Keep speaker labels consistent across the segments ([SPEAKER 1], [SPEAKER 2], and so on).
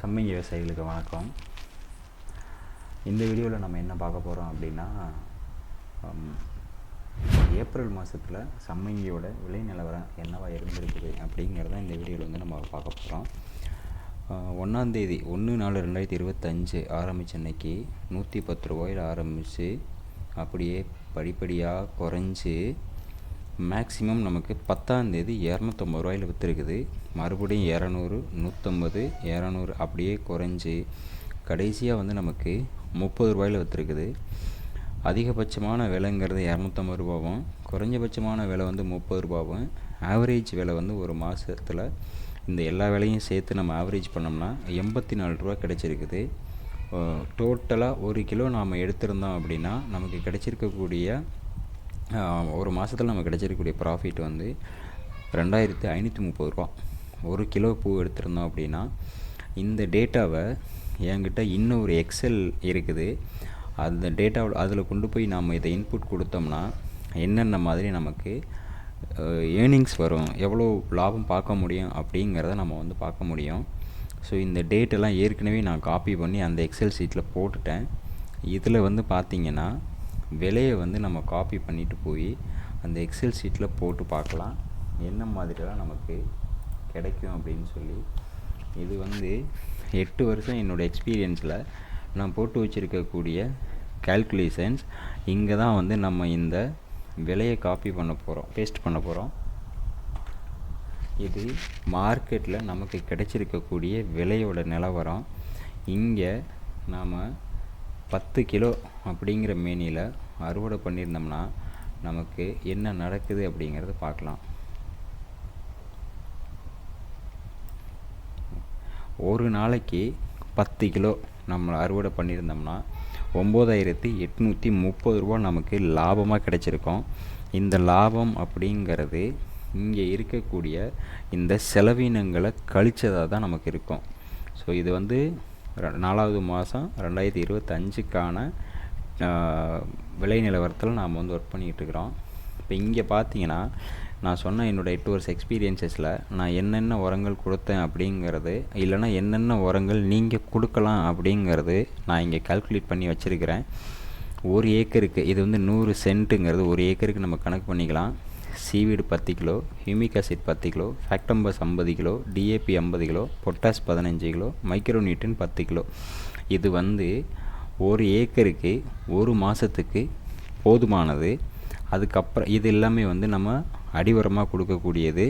[SPEAKER 1] சம்மங்கி விவசாயிகளுக்கு வணக்கம். இந்த வீடியோவில் நம்ம என்ன பார்க்க போகிறோம் அப்படின்னா ஏப்ரல் மாதத்தில் சம்மங்கியோட விலை நிலவரம் என்னவா இருந்திருக்குது அப்படிங்கிறத இந்த வீடியோவில் வந்து நம்ம பார்க்க போகிறோம் ஒன்றாந்தேதி ஒன்று நாலு ரெண்டாயிரத்தி இருபத்தஞ்சு ஆரம்பித்த அன்னைக்கு நூற்றி பத்து ரூபாயில் ஆரம்பித்து அப்படியே படிப்படியாக குறைஞ்சி மேக்ஸிமம் நமக்கு பத்தாந்தேதி இரநூத்தம்பது ரூபாயில் விற்றுருக்குது மறுபடியும் இரநூறு நூற்றம்பது இரநூறு அப்படியே குறைஞ்சி கடைசியாக வந்து நமக்கு முப்பது ரூபாயில் விற்றுருக்குது அதிகபட்சமான விலைங்கிறது இரநூத்தம்பது ரூபாவும் குறைஞ்சபட்சமான விலை வந்து முப்பது ரூபாவும் ஆவரேஜ் விலை வந்து ஒரு மாதத்தில் இந்த எல்லா விலையும் சேர்த்து நம்ம ஆவரேஜ் பண்ணோம்னா எண்பத்தி நாலு ரூபா கிடச்சிருக்குது. டோட்டலாக ஒரு கிலோ நாம் எடுத்திருந்தோம் அப்படின்னா நமக்கு கிடைச்சிருக்கக்கூடிய ஒரு மாதத்தில் நம்ம கிடைச்சிருக்கக்கூடிய ப்ராஃபிட் வந்து ரெண்டாயிரத்து ஐநூற்றி முப்பது ரூபா. ஒரு கிலோ பூ எடுத்திருந்தோம் அப்படின்னா இந்த டேட்டாவை என்கிட்ட இன்னும் ஒரு எக்ஸல் இருக்குது. அந்த டேட்டாவில் அதில் கொண்டு போய் நாம் இதை இன்புட் கொடுத்தோம்னா என்னென்ன மாதிரி நமக்கு ஏர்னிங்ஸ் வரும் எவ்வளோ லாபம் பார்க்க முடியும் அப்படிங்கிறத நம்ம வந்து பார்க்க முடியும். ஸோ இந்த டேட்டெல்லாம் ஏற்கனவே நான் காப்பி பண்ணி அந்த எக்ஸல் சீட்டில் போட்டுட்டேன். இதில் வந்து பார்த்தீங்கன்னா விலையை வந்து நம்ம காப்பி பண்ணிட்டு போய் அந்த எக்ஸல் சீட்டில் போட்டு பார்க்கலாம். என்ன மாதிரிலாம் நமக்கு கிடைக்கும் அப்படின்னு சொல்லி. இது வந்து எட்டு வருஷம் என்னோடய எக்ஸ்பீரியன்ஸில் நான் போட்டு வச்சுருக்கக்கூடிய கால்குலேஷன்ஸ் இங்கே தான் வந்து நம்ம இந்த விலையை காப்பி பண்ண போகிறோம் பேஸ்ட் பண்ண போகிறோம் இது மார்க்கெட்டில் நமக்கு கிடைச்சிருக்கக்கூடிய விலையோட நிலவரம். இங்கே நாம் பத்து கிலோ அப்படிங்கிற மேனியில் அறுவடை பண்ணியிருந்தோம்னா நமக்கு என்ன நடக்குது அப்படிங்கிறத பார்க்கலாம். ஒரு நாளைக்கு பத்து கிலோ நம்ம அறுவடை பண்ணியிருந்தோம்னா ஒம்பதாயிரத்தி எட்நூற்றி முப்பது ரூபா நமக்கு லாபமாக கிடைச்சிருக்கும். இந்த லாபம் அப்படிங்கிறது இங்கே இருக்கக்கூடிய இந்த செலவினங்களை கழிச்சதாக தான் நமக்கு இருக்கும். ஸோ இது வந்து நாலாவது மாதம் ரெண்டாயிரத்தி இருபத்தஞ்சுக்கான விலை நிலவரத்தில் நாம் வந்து ஒர்க் பண்ணிகிட்டு இருக்கிறோம் இப்போ இங்கே பார்த்தீங்கன்னா நான் சொன்ன என்னோடய எட்டு வருஷ எக்ஸ்பீரியன்சஸில் நான் என்னென்ன உரங்கள் கொடுத்தேன் அப்படிங்கிறது இல்லைன்னா என்னென்ன உரங்கள் நீங்கள் கொடுக்கலாம் அப்படிங்கிறது நான் இங்கே கால்குலேட் பண்ணி வச்சுருக்கிறேன். ஒரு ஏக்கருக்கு இது வந்து நூறு சென்ட்டுங்கிறது ஒரு ஏக்கருக்கு நம்ம கணக்கு பண்ணிக்கலாம். சீவீடு பத்து கிலோ ஹியூமிக் ஆசிட் பத்து கிலோ ஃபேக்டம்பஸ் ஐம்பது கிலோ டிஏபி ஐம்பது கிலோ பொட்டாஸ் பதினஞ்சு கிலோ மைக்ரோநியூட்டன் பத்து கிலோ. இது வந்து ஒரு ஏக்கருக்கு ஒரு மாதத்துக்கு போதுமானது. அதுக்கப்புறம் இது எல்லாமே வந்து நம்ம அடிவரமாக கொடுக்கக்கூடியது.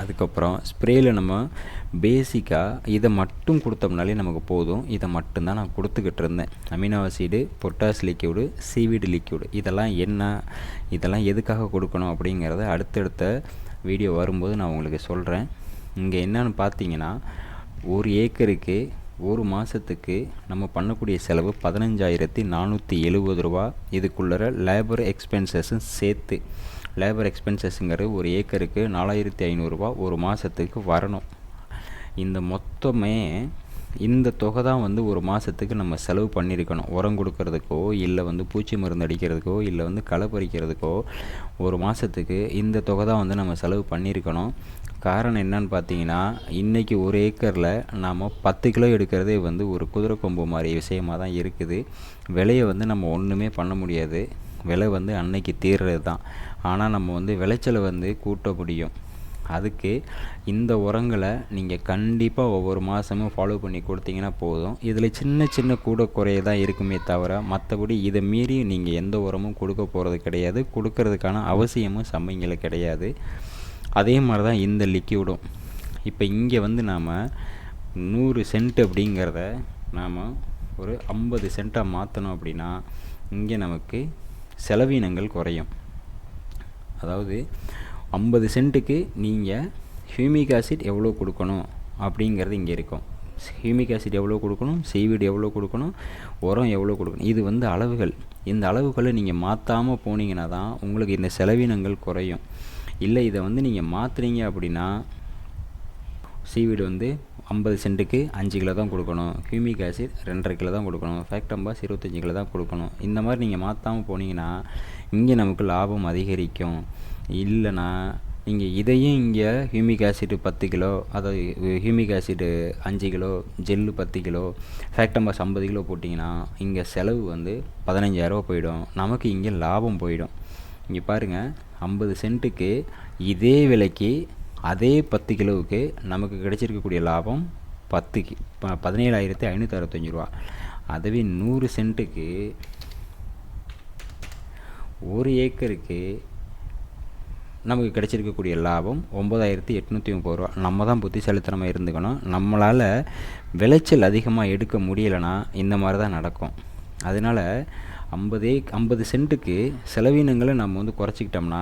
[SPEAKER 1] அதுக்கப்புறம் ஸ்ப்ரேயில் நம்ம பேசிக்காக இதை மட்டும் கொடுத்தோம்னாலே நமக்கு போதும். இதை மட்டும்தான் நான் கொடுத்துக்கிட்டு இருந்தேன். Amino acid potash liquid seaweed liquid. இதெல்லாம் என்ன இதெல்லாம் எதுக்காக கொடுக்கணும் அப்படிங்கிறத அடுத்தடுத்த வீடியோ வரும்போது நான் உங்களுக்கு சொல்கிறேன் இங்கே என்னன்னு பார்த்தீங்கன்னா ஒரு ஏக்கருக்கு ஒரு மாதத்துக்கு நம்ம பண்ணக்கூடிய செலவு பதினஞ்சாயிரத்தி நானூற்றி எழுபது ரூபா. இதுக்குள்ளற லேபர் எக்ஸ்பென்சஸும் சேர்த்து லேபர் எக்ஸ்பென்சஸ்ங்கிறது ஒரு ஏக்கருக்கு நாலாயிரத்தி ஐநூறுரூவா ஒரு மாதத்துக்கு வரணும். இந்த மொத்தமே இந்த தொகை தான் வந்து ஒரு மாதத்துக்கு நம்ம செலவு பண்ணியிருக்கணும். உரம் கொடுக்கறதுக்கோ இல்லை வந்து பூச்சி மருந்து அடிக்கிறதுக்கோ இல்லை வந்து களை பறிக்கிறதுக்கோ ஒரு மாதத்துக்கு இந்த தொகை தான் வந்து நம்ம செலவு பண்ணியிருக்கணும். காரணம் என்னன்னு பார்த்தீங்கன்னா இன்றைக்கி ஒரு ஏக்கரில் நாம் பத்து கிலோ எடுக்கிறதே வந்து ஒரு குதிரை கொம்பு மாதிரி விஷயமாக தான் இருக்குது. விலையை வந்து நம்ம ஒன்றுமே பண்ண முடியாது. விலை வந்து அன்னைக்கு தீர்றது தான். ஆனால் நம்ம வந்து விளைச்சலை வந்து கூட்ட முடியும். அதுக்கு இந்த உரங்களை நீங்கள் கண்டிப்பாக ஒவ்வொரு மாதமும் ஃபாலோ பண்ணி கொடுத்தீங்கன்னா போதும். இதில் சின்ன சின்ன கூட குறைய தான் இருக்குமே தவிர மற்றபடி இதை மீறி நீங்கள் எந்த உரமும் கொடுக்க போகிறது கிடையாது. கொடுக்கறதுக்கான அவசியமும் சமையல கிடையாது. அதே மாதிரி தான் இந்த லிக்யூடும் இப்போ இங்கே வந்து நாம் நூறு சென்ட் அப்படிங்கிறத நாம் ஒரு ஐம்பது சென்ட்டாக மாற்றணும் அப்படின்னா இங்கே நமக்கு செலவினங்கள் குறையும். அதாவது ஐம்பது சென்ட்டுக்கு நீங்கள் ஹியூமிக் ஆசிட் எவ்வளோ கொடுக்கணும் அப்படிங்கிறது இங்கே இருக்கும். ஹியூமிக் ஆசிட் எவ்வளோ கொடுக்கணும்? சீவீடு எவ்வளோ கொடுக்கணும்? உரம் எவ்வளோ கொடுக்கணும்? இது வந்து அளவுகள். இந்த அளவுகளை நீங்கள் மாற்றாமல் போனீங்கன்னா தான் உங்களுக்கு இந்த செலவினங்கள் குறையும். இல்லை இதை வந்து நீங்கள் மாற்றுறீங்க அப்படின்னா சீவீடு வந்து ஐம்பது சென்ட்டுக்கு அஞ்சு கிலோ தான் கொடுக்கணும். ஹியூமிக் ஆசிட் ரெண்டரை கிலோ தான் கொடுக்கணும். ஃபேக்டம்பாஸ் இருபத்தஞ்சி கிலோ தான் கொடுக்கணும். இந்த மாதிரி நீங்கள் மாற்றாமல் போனீங்கன்னா இங்கே நமக்கு லாபம் அதிகரிக்கும். இல்லைன்னா நீங்கள் இதையும் இங்கே ஹியூமிக் ஆசிட் பத்து கிலோ அதாவது ஹியூமிக் ஆசிட் அஞ்சு கிலோ ஜெல்லு பத்து கிலோ ஃபேக்டம்பாஸ் ஐம்பது கிலோ போட்டிங்கன்னா இங்கே செலவு வந்து பதினஞ்சாயிரரூபா போயிடும். நமக்கு இங்கே லாபம் போயிடும். இங்கே பாருங்கள் ஐம்பது சென்ட்டுக்கு இதே விலைக்கு அதே பத்து கிலோவுக்கு நமக்கு கிடைச்சிருக்கக்கூடிய லாபம் பத்துக்கு ப பதினேழாயிரத்தி ஐநூற்றி அறுபத்தஞ்சி ரூபா. அதுவே நூறு சென்ட்டுக்கு ஒரு ஏக்கருக்கு நமக்கு கிடைச்சிருக்கக்கூடிய லாபம் ஒம்பதாயிரத்தி எட்நூற்றி முப்பது ரூபா. நம்ம தான் புத்திசாலித்தனமாக இருந்துக்கணும். நம்மளால் விளைச்சல் அதிகமாக எடுக்க முடியலைன்னா இந்த மாதிரி தான் நடக்கும். அதனால் ஐம்பதே ஐம்பது சென்ட்டுக்கு செலவினங்களை நம்ம வந்து குறைச்சிக்கிட்டோம்னா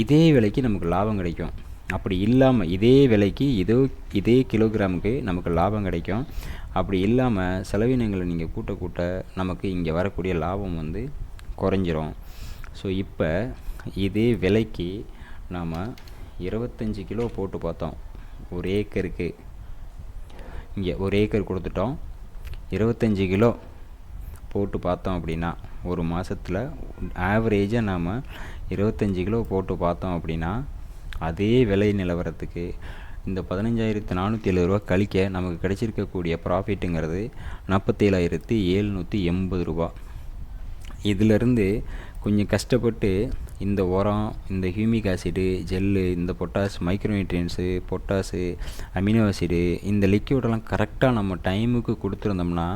[SPEAKER 1] இதே விலைக்கு நமக்கு லாபம் கிடைக்கும். அப்படி இல்லாமல் இதே விலைக்கு இதோ இதே கிலோகிராமுக்கு நமக்கு லாபம் கிடைக்கும். அப்படி இல்லாமல் செலவினங்களை நீங்கள் கூட்ட கூட்ட நமக்கு இங்கே வரக்கூடிய லாபம் வந்து குறைஞ்சிரும். ஸோ இப்போ இதே விலைக்கு நாம் இருபத்தஞ்சி கிலோ போட்டு பார்த்தோம். ஒரு ஏக்கருக்கு. இங்கே ஒரு ஏக்கர் கொடுத்துட்டோம். இருபத்தஞ்சி கிலோ போட்டு பார்த்தோம் அப்படின்னா ஒரு மாதத்தில் ஆவரேஜாக நாம் இருபத்தஞ்சி கிலோ போட்டு பார்த்தோம் அப்படின்னா அதே விலை நிலவரத்துக்கு இந்த பதினஞ்சாயிரத்து நானூற்றி எழுபது ரூபா கழிக்க நமக்கு கிடைச்சிருக்கக்கூடிய ப்ராஃபிட்டுங்கிறது நாற்பத்தேழாயிரத்து ஏழ்நூற்றி எண்பது ரூபா இதிலிருந்து கொஞ்சம் கஷ்டப்பட்டு இந்த உரம் இந்த ஹியூமிக் ஆசிடு ஜெல்லு இந்த potash micronutrients potash amino acid இந்த லிக்யூடெல்லாம் கரெக்டாக நம்ம டைமுக்கு கொடுத்துருந்தோம்னா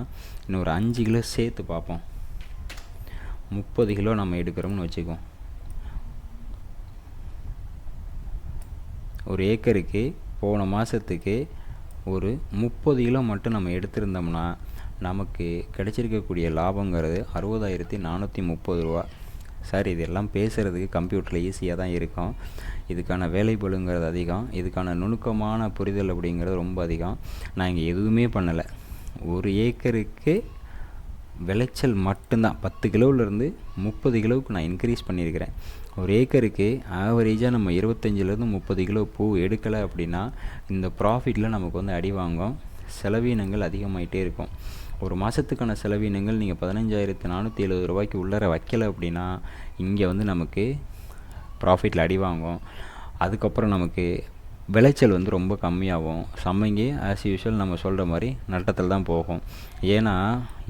[SPEAKER 1] இன்னும் ஒரு அஞ்சு கிலோ சேர்த்து பார்ப்போம். முப்பது கிலோ நம்ம எடுக்கிறோம்னு வச்சுக்குவோம் ஒரு ஏக்கருக்கு போன மாதத்துக்கு ஒரு முப்பது கிலோ மட்டும் நம்ம எடுத்திருந்தோம்னா நமக்கு கிடைச்சிருக்கக்கூடிய லாபங்கிறது அறுபதாயிரத்தி நானூற்றி முப்பது ரூபா. சார் இதெல்லாம் பேசுகிறதுக்கு கம்ப்யூட்டரில் ஈஸியாக தான் இருக்கும். இதுக்கான வேலைப்பளுங்கிறது அதிகம். இதுக்கான நுணுக்கமான புரிதல் அப்படிங்கிறது ரொம்ப அதிகம். நான் இங்கே எதுவுமே பண்ணலை. ஒரு ஏக்கருக்கு விளைச்சல் மட்டும்தான். பத்து கிலோவிலேருந்து முப்பது கிலோவுக்கு நான் இன்க்ரீஸ் பண்ணியிருக்கிறேன். ஒரு ஏக்கருக்கு ஆவரேஜாக நம்ம இருபத்தஞ்சிலேருந்து முப்பது கிலோ பூ எடுக்கலை அப்படின்னா இந்த ப்ராஃபிட்டில் நமக்கு வந்து அடி வாங்கும். செலவீனங்கள் அதிகமாகிட்டே இருக்கும். ஒரு மாதத்துக்கான செலவீனங்கள் நீங்கள் பதினஞ்சாயிரத்து நானூற்றி எழுபது ரூபாய்க்கு உள்ளர வைக்கல அப்படின்னா இங்கே வந்து நமக்கு ப்ராஃபிட்டில் அடி வாங்கும். அதுக்கப்புறம் நமக்கு விளைச்சல் வந்து ரொம்ப கம்மியாகும். சமைங்கி ஆஸ் யூஷுவல் நம்ம சொல்கிற மாதிரி நட்டத்தில் தான் போகும். ஏன்னா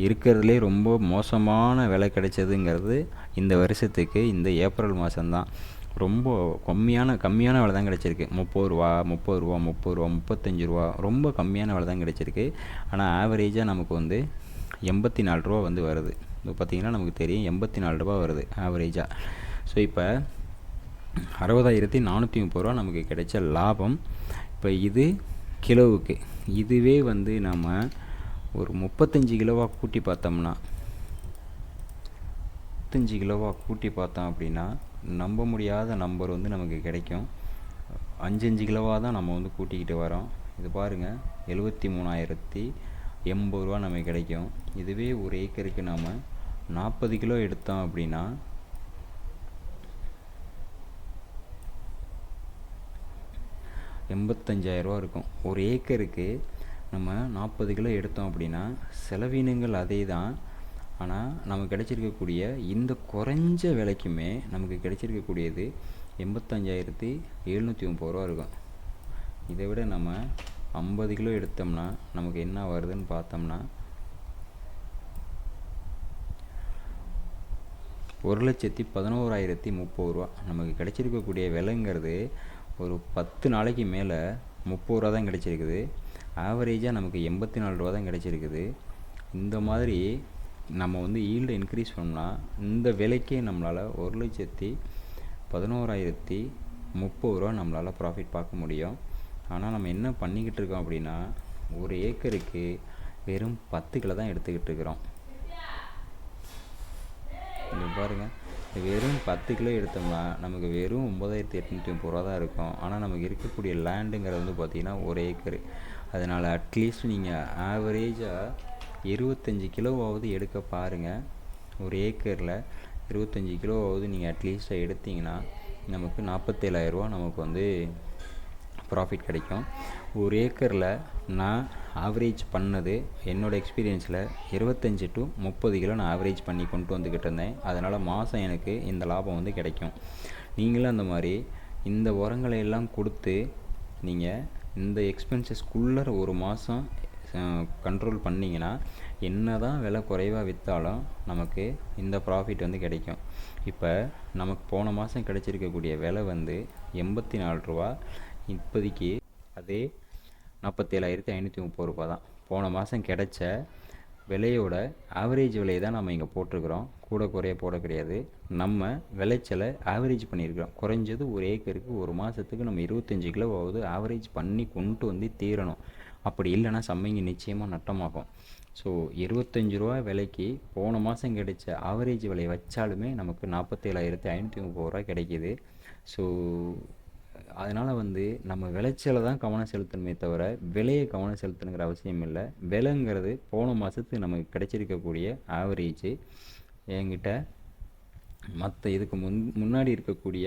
[SPEAKER 1] இருக்கிறதுலே ரொம்ப மோசமான விலை கிடைச்சதுங்கிறது இந்த வருஷத்துக்கு இந்த ஏப்ரல் மாதம்தான் ரொம்ப கம்மியான கம்மியான விலை தான் கிடச்சிருக்கு. முப்பது ரூபா முப்பது ரூபா முப்பது ரூபா முப்பத்தஞ்சு ரூபா ரொம்ப கம்மியான விலை தான் கிடச்சிருக்கு. ஆனால் ஆவரேஜாக நமக்கு வந்து எண்பத்தி நாலு ரூபா வந்து வருது. இப்போ பார்த்திங்கன்னா நமக்கு தெரியும் எண்பத்தி நாலு ரூபா வருது ஆவரேஜாக ஸோ இப்போ அறுபதாயிரத்தி நானூற்றி முப்பது ரூபா நமக்கு கிடைச்ச லாபம். இப்போ இது கிலோவுக்கு. இதுவே வந்து நம்ம ஒரு முப்பத்தஞ்சு கிலோவாக கூட்டி பார்த்தோம்னா முப்பத்தஞ்சு கிலோவாக கூட்டி பார்த்தோம் அப்படின்னா நம்ப முடியாத நம்பர் வந்து நமக்கு கிடைக்கும். அஞ்சஞ்சு கிலோவாக தான் நம்ம வந்து கூட்டிக்கிட்டு வரோம். இது பாருங்கள் எழுபத்தி மூணாயிரத்தி எண்பது ரூபா நமக்கு கிடைக்கும். இதுவே ஒரு ஏக்கருக்கு நாம் நாற்பது கிலோ எடுத்தோம் அப்படின்னா எண்பத்தஞ்சாயிரரூவா இருக்கும். ஒரு ஏக்கருக்கு நம்ம நாற்பது கிலோ எடுத்தோம் அப்படின்னா செலவினங்கள் அதே தான் ஆனால் நமக்கு கிடைச்சிருக்கக்கூடிய இந்த குறைஞ்ச விலைக்குமே நமக்கு கிடைச்சிருக்கக்கூடியது எண்பத்தஞ்சாயிரத்தி எழுநூற்றி முப்பது ரூபா இருக்கும். இதை விட நம்ம ஐம்பது கிலோ எடுத்தோம்னா நமக்கு என்ன வருதுன்னு பார்த்தோம்னா ஒரு லட்சத்தி பதினோராயிரத்தி முப்பது ரூபா. நமக்கு கிடைச்சிருக்கக்கூடிய விலைங்கிறது ஒரு பத்து நாளைக்கு மேலே முப்பது ரூபா தான் கிடச்சிருக்குது. ஆவரேஜாக நமக்கு எண்பத்தி நாலு ரூபா தான் கிடச்சிருக்குது. இந்த மாதிரி நம்ம வந்து ஈல்டு இன்க்ரீஸ் பண்ணோம்னா இந்த விலைக்கே நம்மளால் ஒரு லட்சத்தி பதினோராயிரத்தி முப்பது ரூபா நம்மளால் ப்ராஃபிட் பார்க்க முடியும். ஆனால் நம்ம என்ன பண்ணிக்கிட்டு இருக்கோம் அப்படின்னா ஒரு ஏக்கருக்கு வெறும் பத்து கிலோ தான் எடுத்துக்கிட்டு இருக்கிறோம். இங்கே பாருங்கள் வெறும் பத்து கிலோ எடுத்தோம்னா நமக்கு வெறும் ஒம்பதாயிரத்தி எட்நூற்றி முப்பது ரூபா தான் இருக்கும். ஆனால் நமக்கு இருக்கக்கூடிய லேண்டுங்கிறது வந்து பார்த்திங்கன்னா ஒரு ஏக்கர். அதனால் அட்லீஸ்ட் நீங்கள் ஆவரேஜாக இருபத்தஞ்சி கிலோவாவது எடுக்க பாருங்கள் ஒரு ஏக்கரில் இருபத்தஞ்சி கிலோவாவது நீங்கள் அட்லீஸ்ட்டாக எடுத்தீங்கன்னா நமக்கு நாற்பத்தேழாயிரரூவா நமக்கு வந்து ப்ராஃபிட் கிடைக்கும். ஒரு ஏக்கரில் நான் ஆவரேஜ் பண்ணது என்னோடய எக்ஸ்பீரியன்ஸில் இருபத்தஞ்சி டு முப்பது கிலோ நான் ஆவரேஜ் பண்ணி கொண்டு வந்துக்கிட்டு இருந்தேன். அதனால் மாதம் எனக்கு இந்த லாபம் வந்து கிடைக்கும். நீங்களும் அந்த மாதிரி இந்த உரங்களை எல்லாம் கொடுத்து நீங்கள் இந்த எக்ஸ்பென்சஸ்க்குள்ளே ஒரு மாதம் கண்ட்ரோல் பண்ணிங்கன்னா என்ன தான் விலை குறைவாக விற்றாலும் நமக்கு இந்த ப்ராஃபிட் வந்து கிடைக்கும். இப்போ நமக்கு போன மாதம் கிடைச்சிருக்கக்கூடிய விலை வந்து எண்பத்தி நாலு ரூபா இப்போதைக்கு அதே நாற்பத்தேழாயிரத்தி ஐநூற்றி முப்பது ரூபா தான் போன மாதம் கிடைச்ச விலையோட ஆவரேஜ் விலையை தான் நம்ம இங்கே போட்டிருக்கிறோம். கூட குறைய போட கிடையாது. நம்ம விளைச்சலை ஆவரேஜ் பண்ணியிருக்கிறோம். குறைஞ்சது ஒரு ஏக்கருக்கு ஒரு மாதத்துக்கு நம்ம இருபத்தஞ்சி கிலோவாவது ஆவரேஜ் பண்ணி கொண்டு வந்து தீரணும். அப்படி இல்லைன்னா சம்மைங்க நிச்சயமாக நட்டமாகும். ஸோ இருபத்தஞ்சி ரூபா விலைக்கு போன மாதம் கிடைச்ச ஆவரேஜ் விலை வச்சாலுமே நமக்கு நாற்பத்தேழாயிரத்தி ஐநூற்றி முப்பது ரூபா கிடைக்கிது. ஸோ அதனால் வந்து நம்ம விளைச்சலை தான் கவனம் செலுத்தணுமே தவிர விலையை கவனம் செலுத்தணுங்கிற அவசியம் இல்லை. விலைங்கிறது போன மாதத்துக்கு நமக்கு கிடைச்சிருக்கக்கூடிய ஆவரேஜ் என்கிட்ட மற்ற இதுக்கு முன் முன்னாடி இருக்கக்கூடிய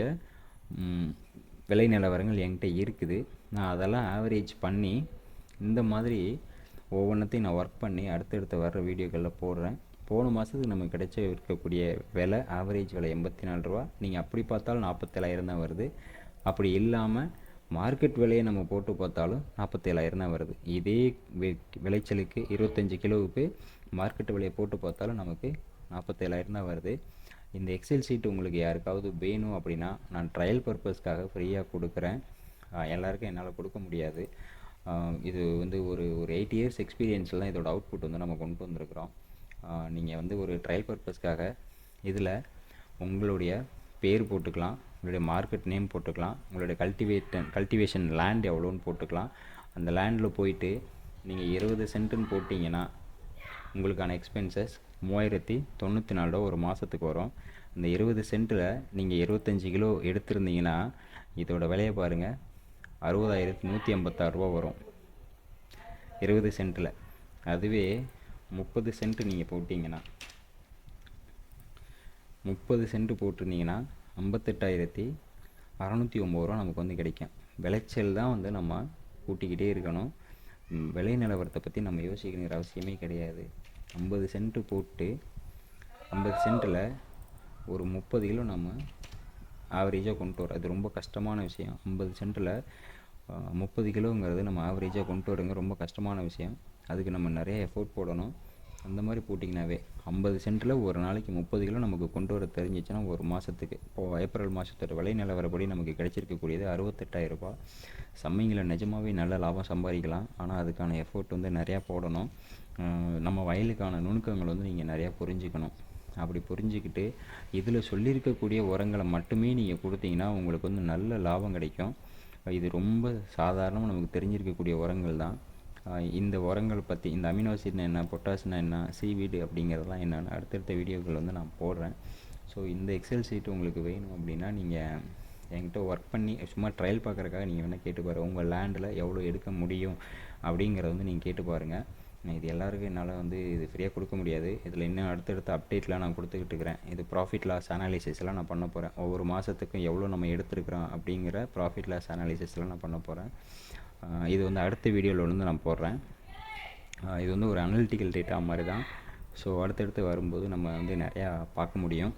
[SPEAKER 1] விலை நிலவரங்கள் என்கிட்ட இருக்குது. நான் அதெல்லாம் ஆவரேஜ் பண்ணி இந்த மாதிரி ஒவ்வொன்றத்தையும் நான் ஒர்க் பண்ணி அடுத்தடுத்து வர்ற வீடியோக்களில் போடுறேன். போன மாதத்துக்கு நமக்கு கிடைச்ச இருக்கக்கூடிய விலை ஆவரேஜ் விலை எண்பத்தி நாலு ரூபா. நீங்கள் அப்படி பார்த்தாலும் நாற்பத்தேழாயிரம் தான் வருது. அப்படி இல்லாமல் மார்க்கெட் விலையை நம்ம போட்டு பார்த்தாலும் நாற்பத்தேழாயிரம் தான் வருது. இதே விளைச்சலுக்கு இருபத்தஞ்சி கிலோவுக்கு மார்க்கெட் விலையை போட்டு பார்த்தாலும் நமக்கு நாற்பத்தேழாயிரம் தான் வருது. இந்த எக்ஸல் சீட் உங்களுக்கு யாருக்காவது வேணும் அப்படின்னா நான் ட்ரையல் பர்பஸ்க்காக ஃப்ரீயாக கொடுக்குறேன். எல்லாருக்கும் என்னால் கொடுக்க முடியாது. இது வந்து ஒரு ஒரு எயிட் இயர்ஸ் எக்ஸ்பீரியன்ஸில் தான் இதோட அவுட்புட் வந்து நம்ம கொண்டு வந்திருக்கிறோம். நீங்கள் வந்து ஒரு ட்ரையல் பர்பஸ்க்காக இதில் உங்களுடைய பேர் போட்டுக்கலாம். உங்களுடைய மார்க்கெட் நேம் போட்டுக்கலாம். உங்களுடைய கல்டிவேட்டன் கல்டிவேஷன் லேண்ட் எவ்வளோன்னு போட்டுக்கலாம். அந்த லேண்டில் போயிட்டு நீங்கள் இருபது சென்ட்டுன்னு போட்டிங்கன்னா உங்களுக்கான எக்ஸ்பென்சஸ் மூவாயிரத்தி தொண்ணூற்றி நாலு ரூபா ஒரு மாதத்துக்கு வரும். அந்த இருபது சென்ட்டில் நீங்கள் இருபத்தஞ்சி கிலோ எடுத்திருந்தீங்கன்னா இதோட விலையை பாருங்கள் அறுபதாயிரத்தி நூற்றி ஐம்பத்தாறு ரூபா வரும். இருபது சென்ட்டில் அதுவே முப்பது சென்ட் நீங்கள் போட்டிங்கன்னா முப்பது சென்ட் போட்டிருந்தீங்கன்னா ஐம்பத்தெட்டாயிரத்தி அறநூற்றி ஒம்பது ரூபா நமக்கு வந்து கிடைக்கும். விளைச்சல் தான் வந்து நம்ம கூட்டிக்கிட்டே இருக்கணும். விலை நிலவரத்தை பற்றி நம்ம யோசிக்கணுங்கிற அவசியமே கிடையாது. ஐம்பது சென்ட்டு போட்டு ஐம்பது சென்ட்டில் ஒரு முப்பது கிலோ நம்ம ஆவரேஜாக கொண்டு வரோம் அது ரொம்ப கஷ்டமான விஷயம். ஐம்பது சென்ட்டில் முப்பது கிலோங்கிறது நம்ம ஆவரேஜாக கொண்டு வரங்க. ரொம்ப கஷ்டமான விஷயம். அதுக்கு நம்ம நிறைய எஃபோர்ட் போடணும். அந்த மாதிரி போட்டிங்கனாவே ஐம்பது சென்ட்டில் ஒரு நாளைக்கு முப்பது கிலோ நமக்கு கொண்டு வர தெரிஞ்சிச்சுன்னா ஒரு மாதத்துக்கு இப்போது ஏப்ரல் மாதத்தோட விலை நிலவரப்படி நமக்கு கிடைச்சிருக்கக்கூடியது அறுபத்தெட்டாயிரம் ரூபாய். நிஜமாகவே நிஜமாவே நல்ல லாபம் சம்பாதிக்கலாம். ஆனால் அதுக்கான எஃபோர்ட் வந்து நிறையா போடணும். நம்ம வயலுக்கான நுணுக்கங்கள் வந்து நீங்கள் நிறையா புரிஞ்சுக்கணும். அப்படி புரிஞ்சுக்கிட்டு இதில் சொல்லியிருக்கக்கூடிய உரங்களை மட்டுமே நீங்கள் கொடுத்தீங்கன்னா உங்களுக்கு வந்து நல்ல லாபம் கிடைக்கும். இது ரொம்ப சாதாரணமாக நமக்கு தெரிஞ்சிருக்கக்கூடிய உரங்கள் தான். இந்த உரங்கள் பற்றி இந்த அமினோசிட்னா என்ன பொட்டாசினா என்ன சீவீடு அப்படிங்கிறதெல்லாம் என்னென்னு அடுத்தடுத்த வீடியோக்கள் வந்து நான் போடுறேன். ஸோ இந்த எக்ஸல் சீட் உங்களுக்கு வேணும் அப்படின்னா நீங்கள் என்கிட்ட ஒர்க் பண்ணி சும்மா ட்ரையல் பார்க்குறக்காக நீங்கள் வேணால் கேட்டு பாருங்கள் உங்கள் லேண்டில் எவ்வளோ எடுக்க முடியும் அப்படிங்கிறத வந்து நீங்கள் கேட்டு பாருங்கள் நான் இது எல்லாருக்கும் என்னால் வந்து இது ஃப்ரீயாக கொடுக்க முடியாது. இதில் இன்னும் அடுத்தடுத்த அப்டேட்லாம் நான் கொடுத்துக்கிட்டு இருக்கிறேன். இது ப்ராஃபிட் லாஸ் அனாலிசிஸ்லாம் நான் பண்ண போகிறேன் ஒவ்வொரு மாதத்துக்கும் எவ்வளோ நம்ம எடுத்துருக்குறோம் அப்படிங்கிற ப்ராஃபிட் லாஸ் அனாலிசிஸ்லாம் நான் பண்ண போகிறேன் இது வந்து அடுத்த வீடியோவில் வந்து நான் போடுறேன். இது வந்து ஒரு அனலிட்டிக்கல் டேட்டா மாதிரி தான் ஸோ அடுத்தடுத்து வரும்போது நம்ம வந்து நிறையா பார்க்க முடியும்.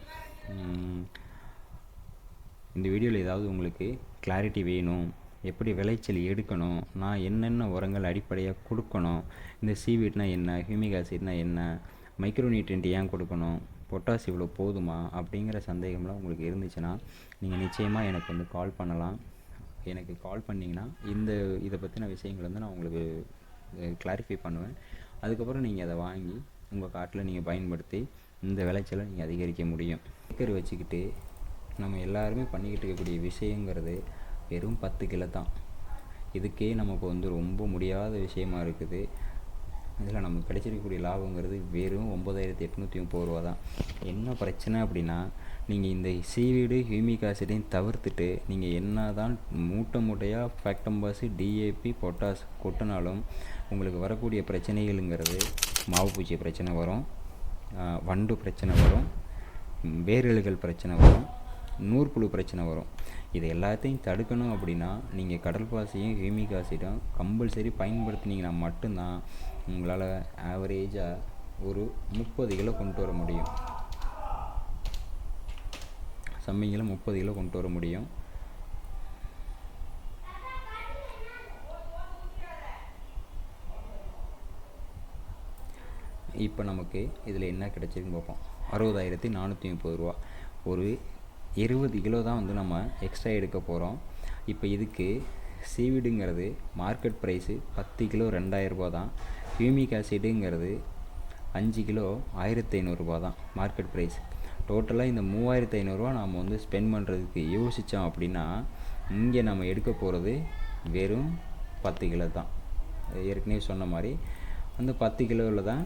[SPEAKER 1] இந்த வீடியோவில் ஏதாவது உங்களுக்கு கிளாரிட்டி வேணும் எப்படி விளைச்சல் எடுக்கணும் நான் என்னென்ன உரங்கள் அடிப்படையாக கொடுக்கணும் இந்த சீவீட்னா என்ன ஹியூமிக் ஆசிட்னா என்ன மைக்ரோநியூட்ரியன்ட் ஏன் கொடுக்கணும் பொட்டாஸ் இவ்வளோ போதுமா அப்படிங்கிற சந்தேகம்லாம் உங்களுக்கு இருந்துச்சுன்னா நீங்கள் நிச்சயமாக எனக்கு வந்து கால் பண்ணலாம். எனக்கு கால் பண்ணிங்கன்னா இந்த இதை பற்றின விஷயங்கள் வந்து நான் உங்களுக்கு கிளாரிஃபை பண்ணுவேன். அதுக்கப்புறம் நீங்கள் அதை வாங்கி உங்கள் காட்டில் நீங்கள் பயன்படுத்தி இந்த விளைச்சலை நீங்கள் அதிகரிக்க முடியும். ஏக்கர் வச்சுக்கிட்டு நம்ம எல்லாருமே பண்ணிக்கிட்டு இருக்கக்கூடிய விஷயங்கிறது வெறும் பத்து கிலோ தான். இதுக்கே நமக்கு வந்து ரொம்ப முடியாத விஷயமா இருக்குது. இதில் நமக்கு கிடைச்சிருக்கக்கூடிய லாபங்கிறது வெறும் ஒம்பதாயிரத்தி எட்நூற்றி முப்பது ரூபா தான். என்ன பிரச்சனை அப்படின்னா நீங்கள் இந்த சீவீடு ஹியூமிக் ஆசிடையும் தவிர்த்துட்டு நீங்கள் என்ன தான் மூட்டை மூட்டையாக ஃபேக்டம்பாஸு டிஏபி பொட்டாஸ் கொட்டினாலும் உங்களுக்கு வரக்கூடிய பிரச்சனைகளுங்கிறது மாவு பூச்சி பிரச்சனை வரும் வண்டு பிரச்சனை வரும் வேரழுகள் பிரச்சனை வரும் நூற்புழு பிரச்சனை வரும். இது எல்லாத்தையும் தடுக்கணும் அப்படின்னா நீங்கள் கடல் பாசியும் ஹியூமிக் ஆசிடும் கம்பல்சரி பயன்படுத்தினீங்கன்னா மட்டும்தான் உங்களால் ஆவரேஜாக ஒரு முப்பது கிலோ கொண்டு வர முடியும். சம்மிங்கில் முப்பது கிலோ கொண்டு வர முடியும். இப்போ நமக்கு இதில் என்ன கிடச்சிருக்குன்னு பார்ப்போம். அறுபதாயிரத்தி நானூற்றி முப்பது ரூபா. ஒரு இருபது கிலோ தான் வந்து நம்ம எக்ஸ்ட்ரா எடுக்க போகிறோம். இப்போ இதுக்கு சீவிடுங்கிறது மார்க்கெட் ப்ரைஸு பத்து கிலோ ரெண்டாயிரரூபா தான். ஹியூமிக் ஆசிடுங்கிறது அஞ்சு கிலோ ஆயிரத்தி ஐநூறுரூபா தான் மார்க்கெட் ப்ரைஸ் டோட்டலாக இந்த மூவாயிரத்து ஐநூறுரூவா நாம் வந்து ஸ்பெண்ட் பண்ணுறதுக்கு யோசித்தோம் அப்படின்னா இங்கே நம்ம எடுக்க போகிறது வெறும் பத்து கிலோ தான். ஏற்கனவே சொன்ன மாதிரி அந்த பத்து கிலோவில் தான்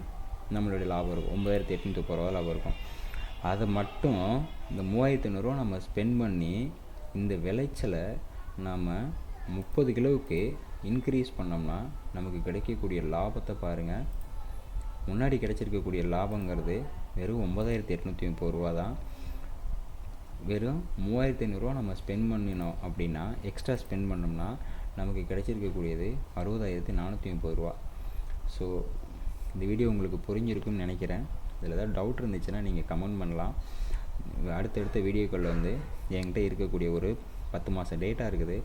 [SPEAKER 1] நம்மளுடைய லாபம் இருக்கும். ஒம்பதாயிரத்து எட்நூற்றி முப்பது ரூபா லாபம் இருக்கும். அதை மட்டும் இந்த மூவாயிரத்தி ஐநூறுரூவா நம்ம ஸ்பெண்ட் பண்ணி இந்த விளைச்சலை நாம் முப்பது கிலோவுக்கு இன்க்ரீஸ் பண்ணோம்னா நமக்கு கிடைக்கக்கூடிய லாபத்தை பாருங்கள் முன்னாடி கிடைச்சிருக்கக்கூடிய லாபங்கிறது வெறும் ஒம்பதாயிரத்தி எட்நூற்றி முப்பது ரூபா தான். வெறும் மூவாயிரத்தி ஐநூறுரூவா நம்ம ஸ்பெண்ட் பண்ணினோம் அப்படின்னா எக்ஸ்ட்ரா ஸ்பெண்ட் பண்ணோம்னா நமக்கு கிடைச்சிருக்கக்கூடியது அறுபதாயிரத்தி நானூற்றி முப்பது ரூபா. ஸோ இந்த வீடியோ உங்களுக்கு புரிஞ்சிருக்கும்னு நினைக்கிறேன். இதில் ஏதாவது டவுட் இருந்துச்சுன்னா நீங்கள் கமெண்ட் பண்ணலாம். அடுத்தடுத்த வீடியோக்களில் வந்து என்கிட்ட இருக்கக்கூடிய ஒரு பத்து மாதம் டேட்டா இருக்குது.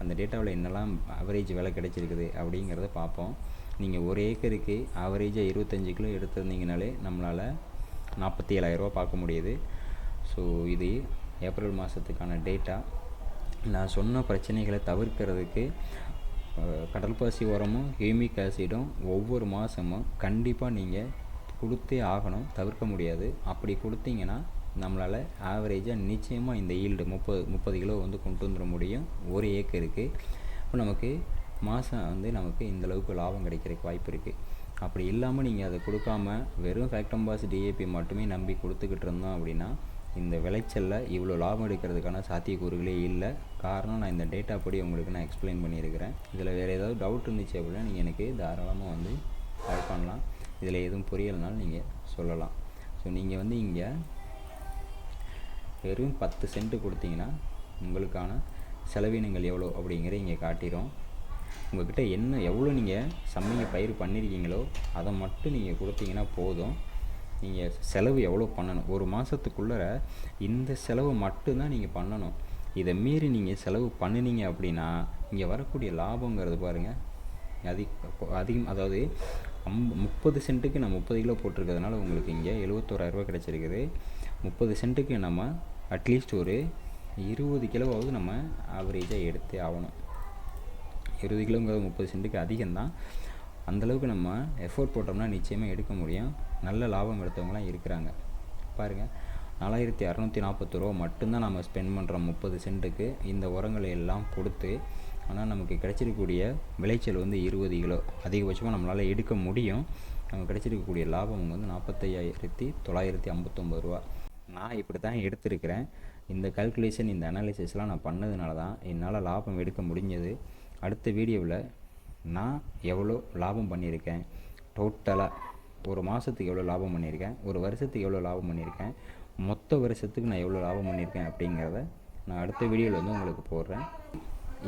[SPEAKER 1] அந்த டேட்டாவில் என்னெல்லாம் அவரேஜ் விலை கிடைச்சிருக்குது அப்படிங்கிறத பார்ப்போம். நீங்கள் ஒரு ஏக்கருக்கு ஆவரேஜாக இருபத்தஞ்சு கிலோ எடுத்திருந்தீங்கனாலே நம்மளால் நாற்பத்தி ஏழாயிரரூவா பார்க்க முடியுது. ஸோ இது ஏப்ரல் மாதத்துக்கான டேட்டா நான் சொன்ன பிரச்சனைகளை தவிர்க்கிறதுக்கு கடல்பாசி உரமும் ஹியூமிக் ஆசிடும் ஒவ்வொரு மாதமும் கண்டிப்பாக நீங்கள் கொடுத்தே ஆகணும். தவிர்க்க முடியாது. அப்படி கொடுத்தீங்கன்னா நம்மளால் ஆவரேஜாக நிச்சயமாக இந்த ஈல்டு முப்பது முப்பது கிலோ வந்து கொண்டு வந்துட முடியும். ஒரு ஏக்கருக்கு இப்போ நமக்கு மாதம் வந்து நமக்கு இந்தளவுக்கு லாபம் கிடைக்கிறதுக்கு வாய்ப்பு இருக்குது அப்படி இல்லாமல் நீங்கள் அதை கொடுக்காம வெறும் ஃபேக்டம்பாஸ் டிஏபி மட்டுமே நம்பி கொடுத்துக்கிட்டு இருந்தோம் அப்படின்னா இந்த விளைச்சலில் இவ்வளோ லாபம் எடுக்கிறதுக்கான சாத்தியக்கூறுகளே இல்லை. காரணம் நான் இந்த டேட்டா படி உங்களுக்கு நான் எக்ஸ்பிளைன் பண்ணியிருக்கிறேன். இதில் வேறு ஏதாவது டவுட் இருந்துச்சு அப்படின்னா நீங்கள் எனக்கு தாராளமாக வந்து கால் பண்ணலாம். இதில் எதுவும் புரியலைனாலும் நீங்கள் சொல்லலாம். ஸோ நீங்கள் வந்து இங்கே வெறும் பத்து சென்ட்டு கொடுத்தீங்கன்னா உங்களுக்கான செலவினங்கள் எவ்வளோ அப்படிங்கிற இங்கே காட்டிடும் உங்கள்கிட்ட என்ன எவ்வளோ நீங்கள் சமையல் பயிர் பண்ணியிருக்கீங்களோ அதை மட்டும் நீங்கள் கொடுத்தீங்கன்னா போதும். நீங்கள் செலவு எவ்வளோ பண்ணணும்? ஒரு மாதத்துக்குள்ளே இந்த செலவு மட்டும்தான் நீங்கள் பண்ணணும். இதை மீறி நீங்கள் செலவு பண்ணினீங்க அப்படின்னா இங்கே வரக்கூடிய லாபங்கிறது பாருங்கள் அதிக அதிகம் அதாவது அம் முப்பது சென்ட்டுக்கு நான் முப்பது கிலோ போட்டிருக்கிறதுனால உங்களுக்கு இங்கே எழுபத்தோராயிரரூபா கிடச்சிருக்குது. முப்பது சென்ட்டுக்கு நம்ம அட்லீஸ்ட் ஒரு இருபது கிலோவாவது நம்ம ஆவரேஜாக எடுத்தே ஆகணும். இருபது கிலோங்கிறது முப்பது சென்ட்டுக்கு அதிகம்தான். அந்தளவுக்கு நம்ம எஃபோர்ட் போட்டோம்னா நிச்சயமாக எடுக்க முடியும். நல்ல லாபம் எடுத்தவங்களாம் இருக்கிறாங்க. பாருங்கள் நாலாயிரத்தி அறநூற்றி நாற்பத்தி ரூபா மட்டும்தான் நம்ம ஸ்பெண்ட் பண்ணுறோம் முப்பது சென்ட்டுக்கு இந்த உரங்களை எல்லாம் கொடுத்து ஆனால் நமக்கு கிடைச்சிருக்கக்கூடிய விளைச்சல் வந்து இருபது கிலோ. அதிகபட்சமாக நம்மளால் எடுக்க முடியும். நமக்கு கிடைச்சிருக்கக்கூடிய லாபம் வந்து நாற்பத்தையாயிரத்தி தொள்ளாயிரத்தி ஐம்பத்தொம்பது ரூபா. நான் இப்படி தான் எடுத்திருக்கிறேன். இந்த கல்குலேஷன் இந்த அனாலிசிஸ்லாம் நான் பண்ணதுனால தான் என்னால் லாபம் எடுக்க முடிஞ்சது. அடுத்த வீடியோவில் நான் எவ்வளோ லாபம் பண்ணியிருக்கேன். டோட்டலாக ஒரு மாதத்துக்கு எவ்வளோ லாபம் பண்ணியிருக்கேன். ஒரு வருஷத்துக்கு எவ்வளோ லாபம் பண்ணியிருக்கேன். மொத்த வருஷத்துக்கு நான் எவ்வளோ லாபம் பண்ணியிருக்கேன் அப்படிங்கிறத நான் அடுத்த வீடியோவில் வந்து உங்களுக்கு போடுறேன்.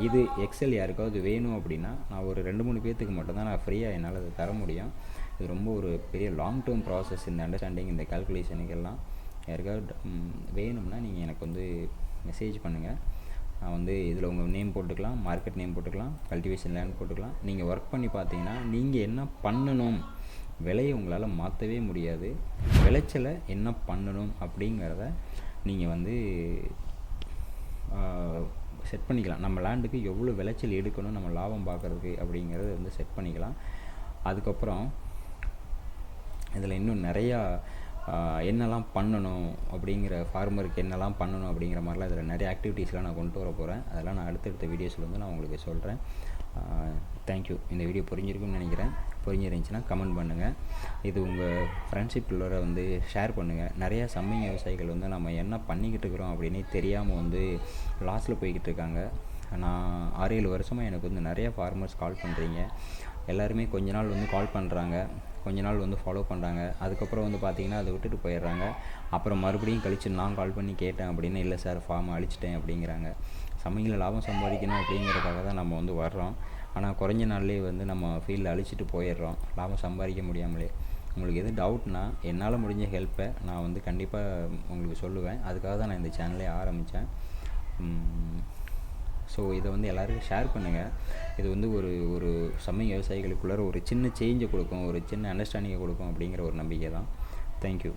[SPEAKER 1] இது எக்ஸல் யாருக்காவது வேணும் அப்படின்னா நான் ஒரு ரெண்டு மூணு பேர்த்துக்கு மட்டும்தான் நான் ஃப்ரீயாக என்னால் அதை தர முடியும். இது ரொம்ப ஒரு பெரிய லாங் டேர்ம் ப்ராசஸ் இந்த அண்டர்ஸ்டாண்டிங் இந்த கால்குலேஷனுக்கெல்லாம் யாருக்காவது வேணும்னா நீங்கள் எனக்கு வந்து மெசேஜ் பண்ணுங்கள் வந்து இதில் உங்கள் நேம் போட்டுக்கலாம் மார்க்கெட் நேம் போட்டுக்கலாம் கல்டிவேஷன் லேண்ட் போட்டுக்கலாம். நீங்கள் ஒர்க் பண்ணி பார்த்தீங்கன்னா நீங்கள் என்ன பண்ணணும்? விலையை உங்களால் மாற்றவே முடியாது. விளைச்சலை என்ன பண்ணணும் அப்படிங்கிறத நீங்கள் வந்து செட் பண்ணிக்கலாம். நம்ம லேண்டுக்கு எவ்வளோ விளைச்சல் எடுக்கணும் நம்ம லாபம் பார்க்குறதுக்கு அப்படிங்கிறத வந்து செட் பண்ணிக்கலாம். அதுக்கப்புறம் இதில் இன்னும் நிறையா என்னெல்லாம் பண்ணணும் அப்படிங்கிற ஃபார்மருக்கு என்னெல்லாம் பண்ணணும் அப்படிங்கிற மாதிரிலாம் இதில் நிறைய ஆக்டிவிட்டீஸ்லாம் நான் கொண்டு வர போகிறேன் அதெல்லாம் நான் அடுத்தடுத்த வீடியோஸில் வந்து நான் உங்களுக்கு சொல்கிறேன் தேங்க்யூ இந்த வீடியோ புரிஞ்சிருக்குன்னு நினைக்கிறேன். புரிஞ்சிருந்துச்சுன்னா கமெண்ட் பண்ணுங்கள் இது உங்கள் ஃப்ரெண்ட்ஷிப்பில் வந்து ஷேர் பண்ணுங்கள் நிறையா சம்மிங் விவசாயிகள் வந்து நம்ம என்ன பண்ணிக்கிட்டு இருக்கிறோம் அப்படின்னே தெரியாமல் வந்து லாஸில் போய்கிட்டு இருக்காங்க. நான் ஆறு ஏழு வருஷமாக எனக்கு வந்து நிறையா ஃபார்மர்ஸ் கால் பண்ணுறீங்க எல்லாருமே கொஞ்ச நாள் வந்து கால் பண்ணுறாங்க கொஞ்ச நாள் வந்து ஃபாலோ பண்ணுறாங்க அதுக்கப்புறம் வந்து பார்த்திங்கன்னா அதை விட்டுட்டு போயிடுறாங்க. அப்புறம் மறுபடியும் கழிச்சு நான் கால் பண்ணி கேட்டேன் அப்படின்னு இல்லை சார் ஃபார்மை அழிச்சிட்டேன் அப்படிங்கிறாங்க. சமையலில் லாபம் சம்பாதிக்கணும் அப்படிங்கிறதுக்காக தான் நம்ம வந்து வர்றோம். ஆனால் குறைஞ்ச நாள்லேயே வந்து நம்ம ஃபீல்டில் அழிச்சிட்டு போயிடுறோம். லாபம் சம்பாதிக்க முடியாமலே. உங்களுக்கு எது டவுட்னா என்னால் முடிஞ்ச ஹெல்ப்பை நான் வந்து கண்டிப்பாக உங்களுக்கு சொல்லுவேன். அதுக்காக தான் நான் இந்த சேனலே ஆரம்பித்தேன் ஸோ இதை வந்து எல்லாருக்கும் ஷேர் பண்ணுங்கள் இது வந்து ஒரு ஒரு சமய விவசாயிகளுக்குள்ளார ஒரு சின்ன சேஞ்சை கொடுக்கும் ஒரு சின்ன அண்டர்ஸ்டாண்டிங்கை கொடுக்கும் அப்படிங்கிற ஒரு நம்பிக்கை தான் தேங்க்யூ